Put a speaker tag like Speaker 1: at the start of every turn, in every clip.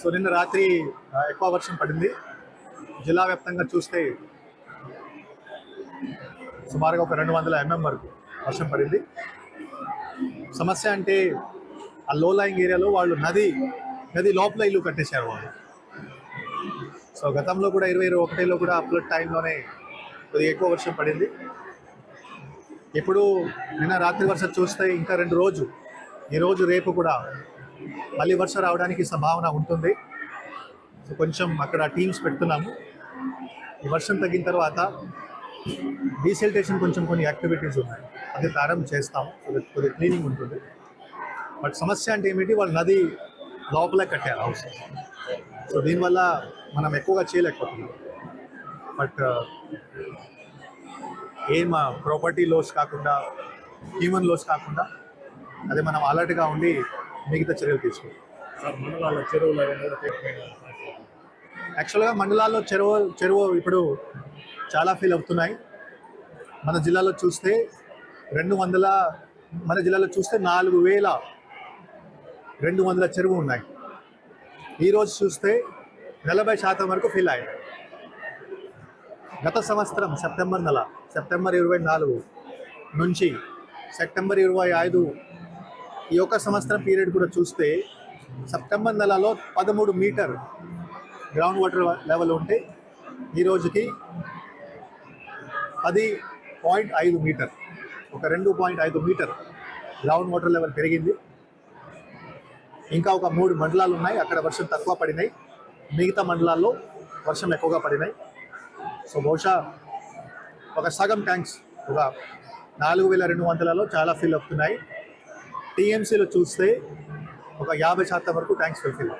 Speaker 1: So నిన్న రాత్రి ఎక్కువ వర్షం పడింది. జిల్లా వ్యాప్తంగా చూస్తే సుమారుగా ఒక రెండు వందల ఎంఎం వరకు వర్షం పడింది. సమస్య అంటే ఆ లో లయింగ్ ఏరియాలో వాళ్ళు నది నది లోపల ఇల్లు కట్టేశారు వాళ్ళు. సో గతంలో కూడా ఇరవై ఇరవై ఒకటిలో కూడా ఫ్లడ్ టైంలోనే కొద్దిగా ఎక్కువ వర్షం పడింది. ఇప్పుడు నిన్న రాత్రి వర్షం చూస్తే ఇంకా రెండు రోజు ఈరోజు రేపు కూడా మళ్ళీ వర్షం రావడానికి సంభావన ఉంటుంది. సో కొంచెం అక్కడ టీమ్స్ పెడుతున్నాము. ఈ వర్షం తగ్గిన తర్వాత డీసెల్టేషన్ కొంచెం కొన్ని యాక్టివిటీస్ ఉన్నాయి. అది ప్రారంభం చేస్తాం. కొద్ది కొద్దిగా క్లీనింగ్ ఉంటుంది. బట్ సమస్య అంటే ఏమిటి? వాళ్ళు నది లోపల కట్టారు హౌస్ సో దీనివల్ల మనం ఎక్కువగా చేయలేకపోతున్నాం. బట్ uh, ఏం uh, ప్రాపర్టీ లోస్ కాకుండా హ్యూమన్ లోస్ కాకుండా అదే మనం అలర్ట్గా ఉండి మిగతా చర్యలు తీసుకుంటాం. యాక్చువల్గా మండలాల్లో చెరువు చెరువు ఇప్పుడు చాలా ఫీల్ అవుతున్నాయి. మన జిల్లాలో చూస్తే రెండు వందల మన జిల్లాలో చూస్తే నాలుగు వేల రెండు వందల చెరువు ఉన్నాయి. ఈరోజు చూస్తే నలభై శాతం వరకు ఫీల్ అయ్యాయి. గత సంవత్సరం సెప్టెంబర్ నెల సెప్టెంబర్ ఇరవై నాలుగు నుంచి సెప్టెంబర్ ఇరవై ఐదు ఈ యొక్క సంవత్సరం పీరియడ్ కూడా చూస్తే సెప్టెంబర్ నెలలో పదమూడు మీటర్ గ్రౌండ్ వాటర్ లెవెల్ ఉంటే ఈ రోజుకి పది పాయింట్ ఐదు మీటర్ ఒక రెండు పాయింట్ ఐదు మీటర్ గ్రౌండ్ వాటర్ లెవెల్ పెరిగింది. ఇంకా ఒక మూడు మండలాలు ఉన్నాయి అక్కడ వర్షం తక్కువ పడినాయి. మిగతా మండలాల్లో వర్షం ఎక్కువగా పడినాయి. సో బహుశా ఒక సగం ట్యాంక్స్ ఒక నాలుగు వేల రెండు వందలలో చాలా ఫిల్ అవుతున్నాయి. టీఎంసీలో చూస్తే ఒక యాభై శాతం వరకు ట్యాంక్స్ ఫుల్ఫిల్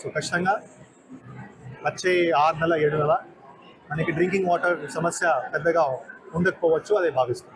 Speaker 1: సో ఖచ్చితంగా వచ్చే ఆరు నెల ఏడు నెల మనకి డ్రింకింగ్ వాటర్ సమస్య పెద్దగా ఉండకపోవచ్చు అదే భావిస్తాం